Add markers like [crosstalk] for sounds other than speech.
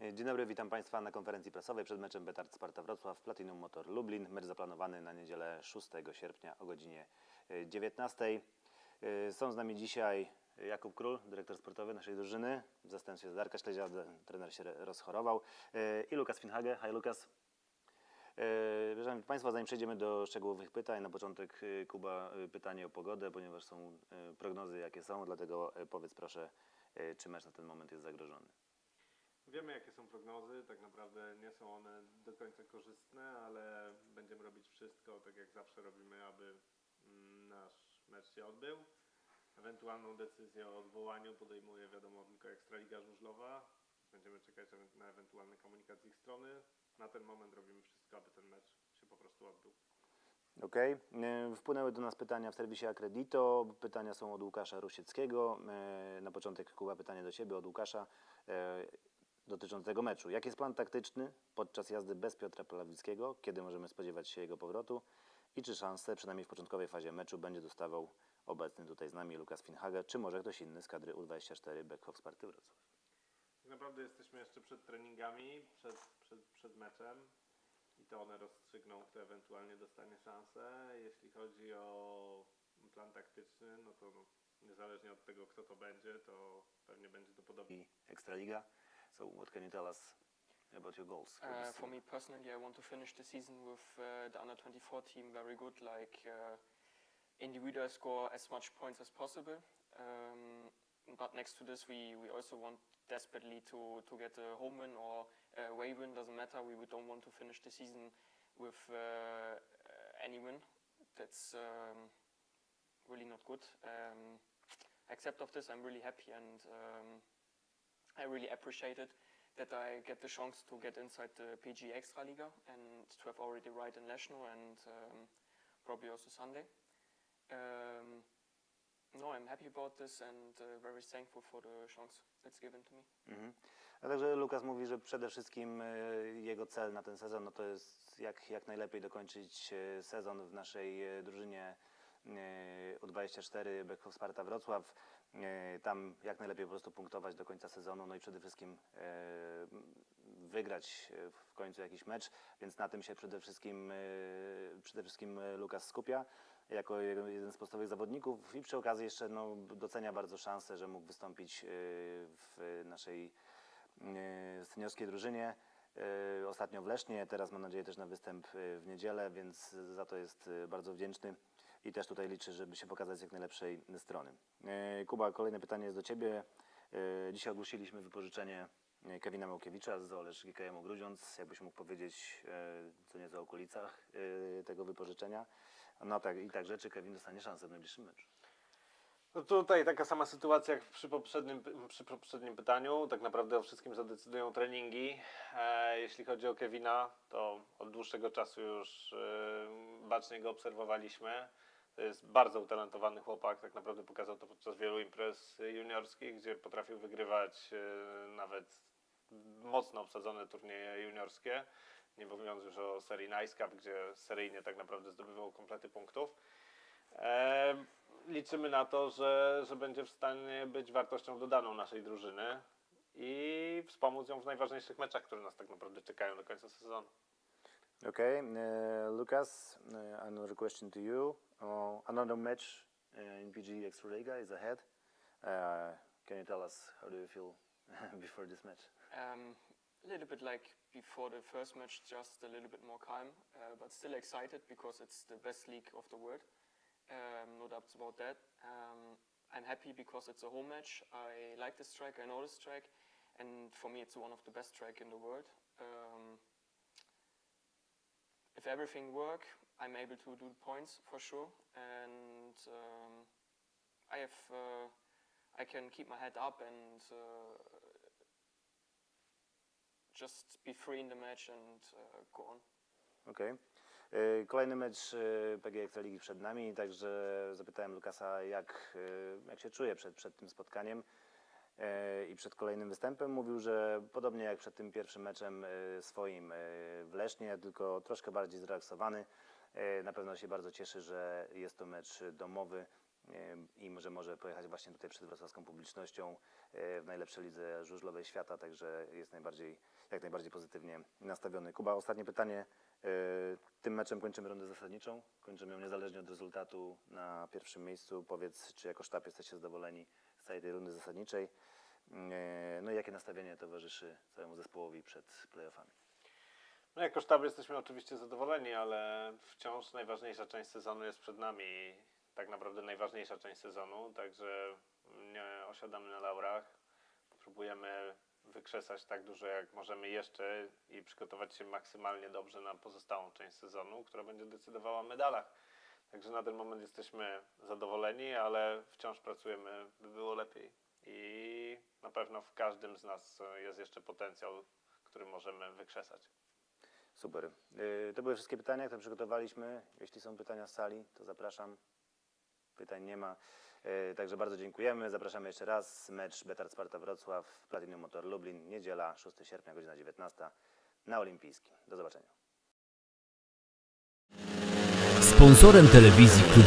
Dzień dobry, witam Państwa na konferencji prasowej przed meczem Betard Sparta Wrocław, Platinum Motor Lublin. Mecz zaplanowany na niedzielę 6 sierpnia o godzinie e, 19. E, Są z nami dzisiaj Jakub Król, dyrektor sportowy naszej drużyny, w zastępstwie Darka Śledzia, trener się rozchorował, e, i Lukas Finhage. Hi Lukas. E, Szanowni Państwo, zanim przejdziemy do szczegółowych pytań, na początek e, Kuba e, pytanie o pogodę, ponieważ są e, prognozy jakie są, dlatego e, powiedz proszę, e, czy mecz na ten moment jest zagrożony. Wiemy, jakie są prognozy. Tak naprawdę nie są one do końca korzystne, ale będziemy robić wszystko, tak jak zawsze robimy, aby mm, nasz mecz się odbył. Ewentualną decyzję o odwołaniu podejmuje, wiadomo, tylko Ekstraliga Żużlowa. Będziemy czekać na ewentualny komunikat z ich strony. Na ten moment robimy wszystko, aby ten mecz się po prostu odbył. Okej. E, Wpłynęły do nas pytania w serwisie Akredito. Pytania są od Łukasza Rusieckiego. E, Na początek Kuba pytanie do Ciebie od Łukasza dotyczące tego meczu. Jaki jest plan taktyczny podczas jazdy bez Piotra Polawickiego? Kiedy możemy spodziewać się jego powrotu? I czy szanse, przynajmniej w początkowej fazie meczu, będzie dostawał obecny tutaj z nami Lukas Finhage, czy może ktoś inny z kadry U24 Beckhoff Sparty Wrocław? Tak naprawdę jesteśmy jeszcze przed treningami, przed, przed, przed meczem i to one rozstrzygną, kto ewentualnie dostanie szansę. Jeśli chodzi o plan taktyczny, no to no, niezależnie od tego, kto to będzie, to pewnie będzie to podobnie. I Ekstraliga. So what can you tell us about your goals? for Uh, for me personally, I want to finish the season with uh, the under 24 team very good, like uh, individual score as much points as possible. Um, but next to this, we, we also want desperately to, to get a home win or a away win, doesn't matter. We don't want to finish the season with uh, uh, any win. That's um, really not good. Um, except of this, I'm really happy and um, I really appreciate it that I get the chance to get inside the PG Extraliga and to have already ride in National and um, probably also Sunday. Um, no, I'm happy about this and uh, very thankful for the chance that's given to me. Mhm. A także Lukas mówi, że przede wszystkim e, jego cel na ten sezon no to jest jak, jak najlepiej dokończyć e, sezon w naszej e, drużynie e, U24 Beckhoff Sparta Wrocław. E, Tam jak najlepiej po prostu punktować do końca sezonu, no i przede wszystkim e, wygrać e, w końcu jakiś mecz, więc na tym się przede wszystkim, przede wszystkim Lukas skupia jako jeden z podstawowych zawodników i przy okazji jeszcze no, docenia bardzo szansę, że mógł wystąpić w naszej seniorskiej drużynie. Ostatnio w Lesznie, teraz mam nadzieję też na występ w niedzielę, więc za to jest bardzo wdzięczny i też tutaj liczy, żeby się pokazać z jak najlepszej strony. E, Kuba, kolejne pytanie jest do Ciebie. E, Dzisiaj ogłosiliśmy wypożyczenie e, Kevina Małkiewicza z Olesz GKM Grudziądz. Jakbyś mógł powiedzieć co nieco o okolicach tego wypożyczenia. No tak, i także, czy Kevin dostanie szansę w najbliższym meczu? No tutaj taka sama sytuacja jak przy poprzednim, przy poprzednim pytaniu. Tak naprawdę o wszystkim zadecydują treningi. E, jeśli chodzi o Kevina, to od dłuższego czasu już e, bacznie go obserwowaliśmy. To jest bardzo utalentowany chłopak. Tak naprawdę pokazał to podczas wielu imprez juniorskich, gdzie potrafił wygrywać e, nawet mocno obsadzone turnieje juniorskie. Nie mówiąc już o serii Nice Cup, gdzie seryjnie tak naprawdę zdobywał komplety punktów. E, liczymy na to, że, że będzie w stanie być wartością dodaną naszej drużyny i wspomóc ją w najważniejszych meczach, które nas tak naprawdę czekają do końca sezonu. Okay, uh, Lucas, uh, another question to you. Uh, another match in PG Extraliga is ahead. Can you tell us how do you feel [laughs] before this match? Um, a little bit like before the first match, just a little bit more calm, uh, but still excited because it's the best league of the world. Um, no doubts about that. Um, I'm happy because it's a home match. I like this track, I know this track, and for me, it's one of the best track in the world. Um, everything work, I'm able to do points for sure, and um, I have uh, I can keep my head up and uh, just be free in the match and uh, go on. Okej. Y, Kolejny mecz y, PG Ekstraligi przed nami, także zapytałem Lukasa, jak, jak się czuje przed, przed tym spotkaniem i przed kolejnym występem. Mówił, że podobnie jak przed tym pierwszym meczem y, swoim y, w Lesznie, tylko troszkę bardziej zrelaksowany. Na pewno się bardzo cieszy, że jest to mecz domowy e, i może może pojechać właśnie tutaj przed wrocławską publicznością e, w najlepszej lidze żużlowej świata, także jest najbardziej, jak najbardziej pozytywnie nastawiony. Kuba, ostatnie pytanie. E, Tym meczem kończymy rundę zasadniczą, kończymy ją niezależnie od rezultatu na pierwszym miejscu. Powiedz, czy jako sztab jesteście zadowoleni całej tej rundy zasadniczej? E, No i jakie nastawienie towarzyszy całemu zespołowi przed playoffami? No jako sztab jesteśmy oczywiście zadowoleni, ale wciąż najważniejsza część sezonu jest przed nami. Tak naprawdę najważniejsza część sezonu, także nie osiadamy na laurach. Próbujemy wykrzesać tak dużo jak możemy jeszcze i przygotować się maksymalnie dobrze na pozostałą część sezonu, która będzie decydowała o medalach. Także na ten moment jesteśmy zadowoleni, ale wciąż pracujemy, by było lepiej. I na pewno w każdym z nas jest jeszcze potencjał, który możemy wykrzesać. Super. Y, To były wszystkie pytania, które przygotowaliśmy. Jeśli są pytania z sali, to zapraszam. Pytań nie ma. Y, Także bardzo dziękujemy. Zapraszamy jeszcze raz. Mecz Betard Sparta Wrocław, Platinum Motor Lublin, niedziela 6 sierpnia, godzina 19 na Olimpijskim. Do zobaczenia. Sponsorem telewizji Klub